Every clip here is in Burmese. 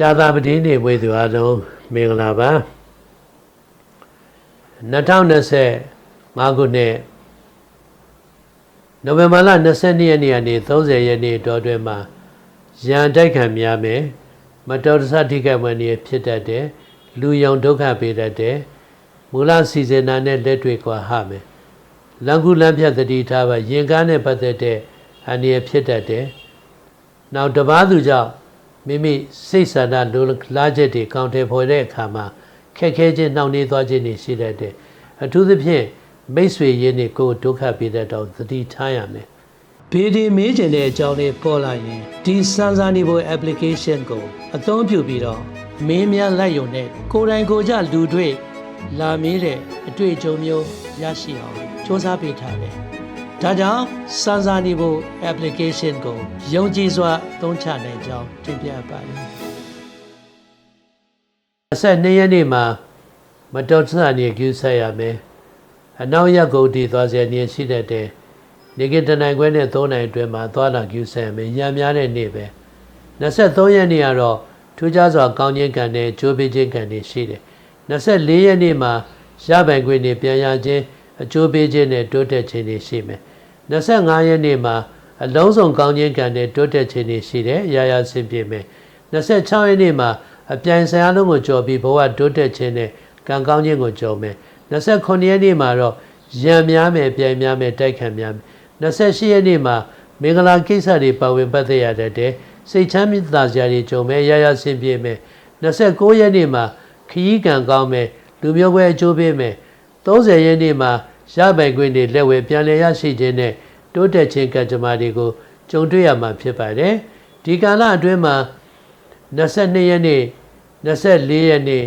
ကြာသာပတိနေဝေသူအားလုံးမင်္ဂလာပါ2025ခုနှစ်နိုဝင်ဘာလ22ရက်နေ့ကနေ30ရက်နေ့တော်တွင်မှာရန်တိုက်ခံများမယ်မတော်တဆထိခိုက်ဝင်နေဖြစ်တတ်တယ်လူယုံဒုက္ခပေးတတ်တယ်မူလစီစဉ်နာနဲ့လက်တွေ့ကွာဟမယ်လန်ကူလမ်းဖြတ်တတိထားပါရင်ကားနဲ့ပတ်သက်တဲ့အန္တရာယ်ဖြစ်တတ်တယ်နောက်တပားသူကြောင့် မိမိစိတ်ဆန္ဒလိုလားချက်တွေကောင်းတယ်ဖော်တဲ့အခါမှာခက်ခဲခြင်းနှောင့်နှေးသွားခြင်းတွေရှိတတ်တယ်အထူးသဖြင့်မိတ်ဆွေရင်းတွေကိုဒုက္ခပေးတတ်တော့သတိထားရမယ်ဘေဒီမေးကျင်တဲ့အကြောင်းလေးပေါ်လာရင်ဒီစမ်းစာနေဖို့ application ကိုအသုံးပြုပြီးတော့မင်းများလိုက်ရုံနဲ့ကိုယ်တိုင်ကိုယ်ကြလူတွေ့လာမေးတဲ့အတွေ့အကြုံမျိုးရရှိအောင်စ조사ပေးထားတယ်။ ဒါကြောင့်စမ်းစာနေဖို့ application ကိုယုံကြည်စွာသုံးချနိုင်ကြောင်းတင်ပြပါတယ်။22ရက်နေ့မှာမတော်တဆနေကျူးဆက်ရမယ်။အနောက်ရက်ကုန်တည်သွားစေနေရှိတတ်တယ်။နေကတနိုင်ခွဲနဲ့3နိုင်အတွင်းမှာသွားလာကျူးဆက်ရမယ်။ရံများတဲ့နေ့ပဲ။23ရက်နေ့ကတော့ထူးခြားစွာကောင်းခြင်းကံနဲ့ကြိုးပေးခြင်းကံတွေရှိတယ်။24ရက်နေ့မှာရပိုင်ခွင့်တွေပြန်ရခြင်း အကျိုးပေးခြင်းနဲ့တိုးတက်ခြင်းတွေရှိမယ်။25ရက်နေ့မှာအလုံးစုံကောင်းခြင်းကံနဲ့တိုးတက်ခြင်းတွေရှိတယ်။ရာရာဆင်ပြေမယ်။26ရက်နေ့မှာအပြိုင်ဆိုင်အားလုံးကိုကြော်ပြီးဘဝတိုးတက်ခြင်းနဲ့ကံကောင်းခြင်းကိုကြော်မယ်။29ရက်နေ့မှာတော့ရံများမယ်ပြိုင်များမယ်တိုက်ခံများမယ်။28ရက်နေ့မှာမင်္ဂလာကိစ္စတွေပါဝင်ပတ်သက်ရတဲ့စိတ်ချမ်းသာစရာတွေကြုံမယ်ရာရာဆင်ပြေမယ်29ရက်နေ့မှာခရီးကံကောင်းမယ်လူမျိုးပွဲအကျိုးပေးမယ် 30ရက်နေ့မှာရပိုင်ခွင့်တွေလက်ဝဲပြန်လည်ရရှိခြင်းနဲ့တိုးတက်ခြင်းကံကြမ္မာတွေကိုကြုံတွေ့ရမှာဖြစ်ပါတယ်ဒီကာလအတွင်းမှာ22ရက်နေ့24ရက်နေ့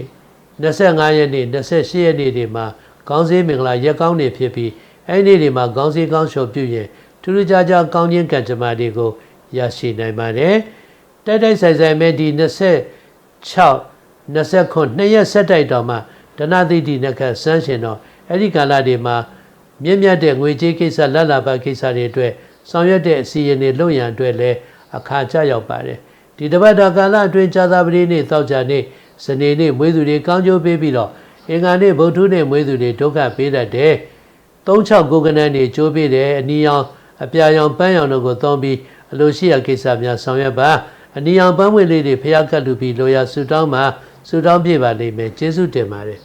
25ရက်နေ့28ရက်နေ့တွေမှာကောင်းစေးမင်္ဂလာရက်ကောင်းနေဖြစ်ပြီးအဲ့ဒီနေ့တွေမှာကောင်းစေးကောင်းလျှော်ပြုရင်ထူးထူးခြားခြားကောင်းခြင်းကံကြမ္မာတွေကိုရရှိနိုင်ပါတယ်တိုက်တိုက်ဆိုင်ဆိုင်မဲ့ဒီ26 29နှစ်ရက်ဆက်တိုက်တော်မှာ ဒနာတိတိနခဆန်းရှင်တော်အဲ့ဒီကာလတွေမှာမြင့်မြတ်တဲ့ငွေကြေးကိစ္စလက်လာပါကိစ္စတွေအတွက်ဆောင်ရွက်တဲ့အစီအရင်တွေလုပ်ရန်အတွက်လည်းအခါကျရောက်ပါတယ်ဒီတပတ်တော်ကာလအတွင်းဇာတာပတိနေ့တောက်ကြနေ့စနေနေ့မွေးသူတွေကောင်းကျိုးပေးပြီးတော့အင်္ဂါနေ့ဗုဒ္ဓနေ့မွေးသူတွေဒုက္ခပေးတတ်တယ်36ကိုကနန်းနေကျိုးပေးတယ်အနီရောင်အပြာရောင်ပန်းရောင်တို့ကိုသုံးပြီးအလိုရှိရာကိစ္စများဆောင်ရွက်ပါအနီရောင်ပန်းဝင်လေးတွေဖျားကတ်လူပြီးလိုရာဆူတောင်းမှာ ဆူတောင်းပြပါလိမ့်မယ်ကျေးဇူးတင်ပါတယ်